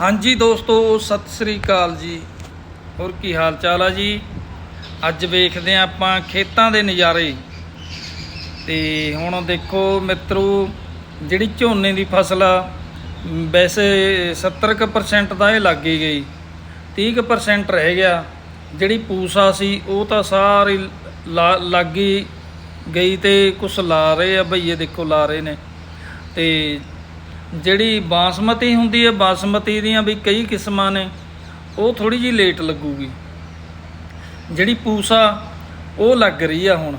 ਹਾਂਜੀ ਦੋਸਤੋ ਸਤਿ ਸ੍ਰੀ ਅਕਾਲ ਜੀ। ਹੋਰ ਕੀ ਹਾਲ ਚਾਲ ਆ ਜੀ? ਅੱਜ ਵੇਖਦੇ ਆ ਆਪਾਂ ਖੇਤਾਂ ਦੇ ਨਜ਼ਾਰੇ। ਤੇ ਹੁਣ ਦੇਖੋ ਮਿੱਤਰੋ ਜਿਹੜੀ ਝੋਨੇ ਦੀ ਫਸਲ ਆ ਮ, ਵੈਸੇ 70% ਦਾ ਇਹ ਲੱਗ ਹੀ ਗਈ। 30% ਰਹਿ ਗਿਆ। ਜਿਹੜੀ ਪੂਸਾ ਸੀ ਉਹ ਤਾਂ ਸਾਰੀ ਲਾ- ਲੱਗ ਗਈ ਤੇ ਕੁਛ ਲਾ ਰਹੇ ਆ ਭਈਏ ਦੇਖੋ ਲਾ ਰਹੇ ਨੇ। ਤੇ ਜਿਹੜੀ ਬਾਸਮਤੀ ਹੁੰਦੀ ਹੈ, ਬਾਸਮਤੀ ਦੀਆਂ ਵੀ ਕਈ ਕਿਸਮਾਂ ਨੇ, ਉਹ ਥੋੜੀ ਜੀ ਲੇਟ ਲੱਗੂਗੀ। ਜਿਹੜੀ ਪੂਸਾ, ਉਹ ਲੱਗ ਰਹੀ ਆ ਹੁਣ।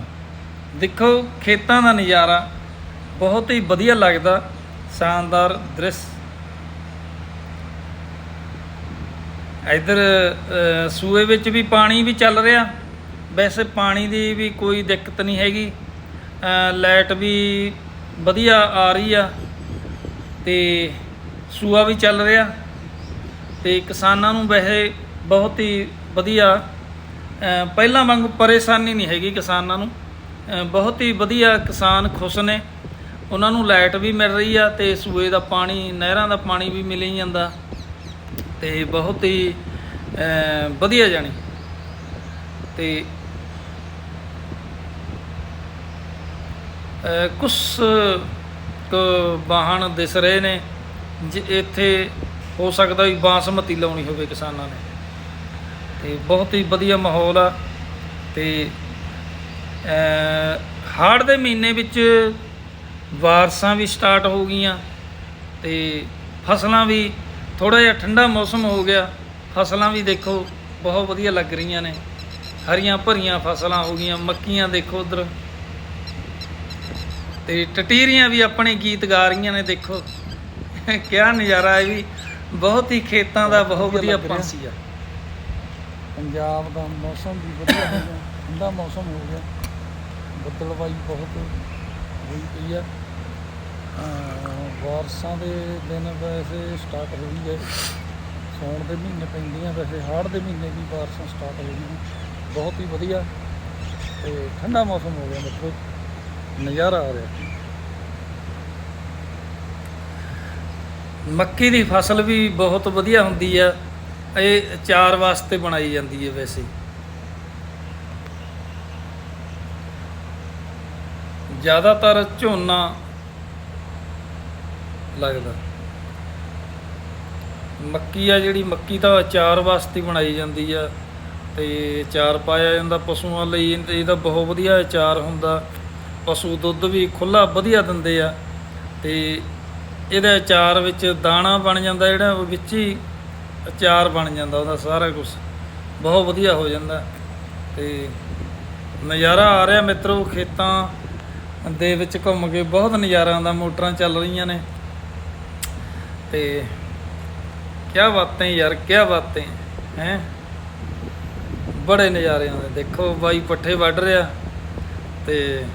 ਦੇਖੋ, ਖੇਤਾਂ ਦਾ ਨਜ਼ਾਰਾ ਬਹੁਤ ਹੀ ਵਧੀਆ ਲੱਗਦਾ, ਸ਼ਾਨਦਾਰ ਦ੍ਰਿਸ਼। ਇਧਰ ਸੂਏ ਵਿੱਚ ਵੀ ਪਾਣੀ ਵੀ ਚੱਲ ਰਿਹਾ। ਵੈਸੇ ਪਾਣੀ ਦੀ ਵੀ ਕੋਈ ਦਿੱਕਤ ਨਹੀਂ ਹੈਗੀ। ਲਾਈਟ ਵੀ ਵਧੀਆ ਆ ਰਹੀ ਆ। ਤੇ ਸੂਆ ਵੀ ਚੱਲ ਰਿਹਾ ਤੇ ਕਿਸਾਨਾਂ ਨੂੰ ਵੈਸੇ ਬਹੁਤ ਹੀ ਵਧੀਆ ਪਹਿਲਾਂ ਵਾਂਗ ਪਰੇਸ਼ਾਨੀ ਨਹੀਂ ਹੈਗੀ ਕਿਸਾਨਾਂ ਨੂੰ। ਬਹੁਤ ਹੀ ਵਧੀਆ ਕਿਸਾਨ ਖੁਸ਼ ਨੇ। ਉਹਨਾਂ ਨੂੰ ਲਾਈਟ ਵੀ ਮਿਲ ਰਹੀ ਆ ਤੇ ਸੂਏ ਦਾ ਪਾਣੀ ਨਹਿਰਾਂ ਦਾ ਪਾਣੀ ਵੀ ਮਿਲ ਹੀ ਜਾਂਦਾ ਤੇ ਬਹੁਤ ਹੀ ਵਧੀਆ ਜਾਣੀ। ਤੇ ਅ, ਕੁਛ ਵਾਹਨ ਦਿਸ ਰਹੇ ਨੇ, ਜੇ ਇੱਥੇ ਹੋ ਸਕਦਾ ਵੀ ਬਾਸਮਤੀ ਲਾਉਣੀ ਹੋਵੇ ਕਿਸਾਨਾਂ ਨੇ। ਤੇ ਬਹੁਤ ਹੀ ਵਧੀਆ ਮਾਹੌਲ ਆ ਤੇ ਹਾੜ ਦੇ ਮਹੀਨੇ ਵਿੱਚ ਵਾਰਸਾਂ ਵੀ ਸਟਾਰਟ ਹੋ ਗਈਆਂ ਤੇ ਫਸਲਾਂ ਵੀ ਥੋੜਾ ਜਿਹਾ ਠੰਡਾ ਮੌਸਮ ਹੋ ਗਿਆ। ਫਸਲਾਂ ਵੀ ਦੇਖੋ ਬਹੁਤ ਵਧੀਆ ਲੱਗ ਰਹੀਆਂ ਨੇ। ਹਰੀਆਂ ਭਰੀਆਂ ਫਸਲਾਂ ਹੋ ਗਈਆਂ, ਮੱਕੀਆਂ ਦੇਖੋ ਉਧਰ। ਤੇ ਟਟੀਰੀਆਂ ਵੀ ਆਪਣੇ ਗੀਤ ਗਾ ਰਹੀਆਂ ਨੇ ਦੇਖੋ। ਕਿਆ ਨਜ਼ਾਰਾ ਹੈ ਵੀ ਬਹੁਤ ਹੀ ਖੇਤਾਂ ਦਾ ਬਹੁਤ ਵਧੀਆ। ਪੰਛੀ ਆ। ਪੰਜਾਬ ਦਾ ਮੌਸਮ ਵੀ ਵਧੀਆ ਹੋ ਗਿਆ ਠੰਡਾ ਮੌਸਮ ਹੋ ਗਿਆ। ਬੱਦਲਵਾਈ ਬਹੁਤ ਹੋਈ ਪਈ ਆ। ਬਾਰਸਾਂ ਦੇ ਦਿਨ ਵੈਸੇ ਸਟਾਰਟ ਹੋ ਗਈ ਹੈ। ਸੌਣ ਦੇ ਮਹੀਨੇ ਪੈਂਦੀਆਂ ਵੈਸੇ ਹਾੜ ਦੇ ਮਹੀਨੇ ਵੀ ਬਾਰਸਾਂ ਸਟਾਰਟ ਹੋ ਗਈਆਂ। ਬਹੁਤ ਹੀ ਵਧੀਆ ਤੇ ਠੰਡਾ ਮੌਸਮ ਹੋ ਗਿਆ ਮਤਲਬ ਨਜ਼ਾਰਾ ਆ ਰਿਹਾ। ਮੱਕੀ ਦੀ ਫਸਲ ਵੀ ਬਹੁਤ ਵਧੀਆ ਹੁੰਦੀ ਆ। ਇਹ ਚਾਰ ਵਾਸਤੇ ਬਣਾਈ ਜਾਂਦੀ ਹੈ ਵੈਸੇ। ਜ਼ਿਆਦਾਤਰ ਝੋਨਾ ਲੱਗਦਾ। ਮੱਕੀ ਆ ਜਿਹੜੀ, ਮੱਕੀ ਤਾਂ ਅਚਾਰ ਵਾਸਤੇ ਬਣਾਈ ਜਾਂਦੀ ਆ। ਤੇ ਅਚਾਰ ਪਾਇਆ ਜਾਂਦਾ ਪਸ਼ੂਆਂ ਲਈ ਇਹਦਾ ਬਹੁਤ ਵਧੀਆ ਅਚਾਰ ਹੁੰਦਾ। ਪਸ਼ੂ ਦੁੱਧ ਵੀ ਖੁੱਲਾ ਵਧੀਆ ਦਿੰਦੇ ਆ ਤੇ ਇਹਦੇ ਅਚਾਰ ਵਿੱਚ ਦਾਣਾ ਬਣ ਜਾਂਦਾ, ਜਿਹੜਾ ਉਹ ਵਿੱਚ ਹੀ ਅਚਾਰ ਬਣ ਜਾਂਦਾ, ਉਹਦਾ ਸਾਰਾ ਕੁਝ ਬਹੁਤ ਵਧੀਆ ਹੋ ਜਾਂਦਾ ਤੇ ਨਜ਼ਾਰਾ ਆ ਰਿਹਾ ਮਿੱਤਰੋ, ਖੇਤਾਂ ਦੇ ਵਿੱਚ ਘੁੰਮ ਕੇ ਬਹੁਤ ਨਜ਼ਾਰਾ ਆਉਂਦਾ ਮੋਟਰਾਂ ਚੱਲ ਰਹੀਆਂ ਨੇ ਤੇ ਕਿਆ ਬਾਤਾਂ ਯਾਰ, ਕਿਆ ਬਾਤਾਂ, ਹੈ? ਬੜੇ ਨਜ਼ਾਰੇ ਆਉਂਦੇ ਦੇਖੋ ਬਾਈ ਪੱਠੇ ਵੱਢ ਰਿਹਾ ਤੇ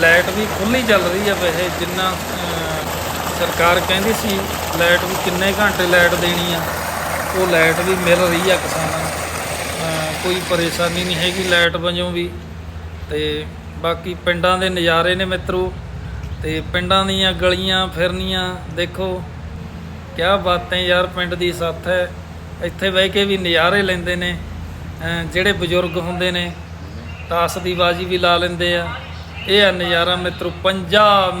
ਲਾਈਟ ਵੀ ਖੁੱਲੀ ਚੱਲ ਰਹੀ ਆ ਵੈਸੇ ਜਿੰਨਾ ਸਰਕਾਰ ਕਹਿੰਦੀ ਸੀ ਲਾਈਟ ਵੀ ਕਿੰਨੇ ਘੰਟੇ ਲਾਈਟ ਦੇਣੀ ਆ, ਉਹ ਲਾਈਟ ਵੀ ਮਿਲ ਰਹੀ ਆ ਕਿਸਾਨਾਂ ਨੂੰ। ਕੋਈ ਪਰੇਸ਼ਾਨੀ ਨਹੀਂ ਹੈਗੀ ਲਾਈਟ ਵਜੋਂ ਵੀ। ਤੇ ਬਾਕੀ ਪਿੰਡਾਂ ਦੇ ਨਜ਼ਾਰੇ ਨੇ ਮਿੱਤਰੋ, ਤੇ ਪਿੰਡਾਂ ਦੀਆਂ ਗਲੀਆਂ ਫਿਰਨੀਆਂ, ਦੇਖੋ, ਕਿਆ ਬਾਤਾਂ ਯਾਰ, ਪਿੰਡ ਦੀ ਸੱਥ ਹੈ। ਇੱਥੇ ਬਹਿ ਕੇ ਵੀ ਨਜ਼ਾਰੇ ਲੈਂਦੇ ਨੇ ਜਿਹੜੇ ਬਜ਼ੁਰਗ ਹੁੰਦੇ ਨੇ, ਤਾਸ ਦੀ ਬਾਜੀ ਵੀ ਲਾ ਲੈਂਦੇ ਆ। ਇਹ ਆ ਨਜ਼ਾਰਾ ਮਿੱਤਰੋ ਪੰਜਾਬ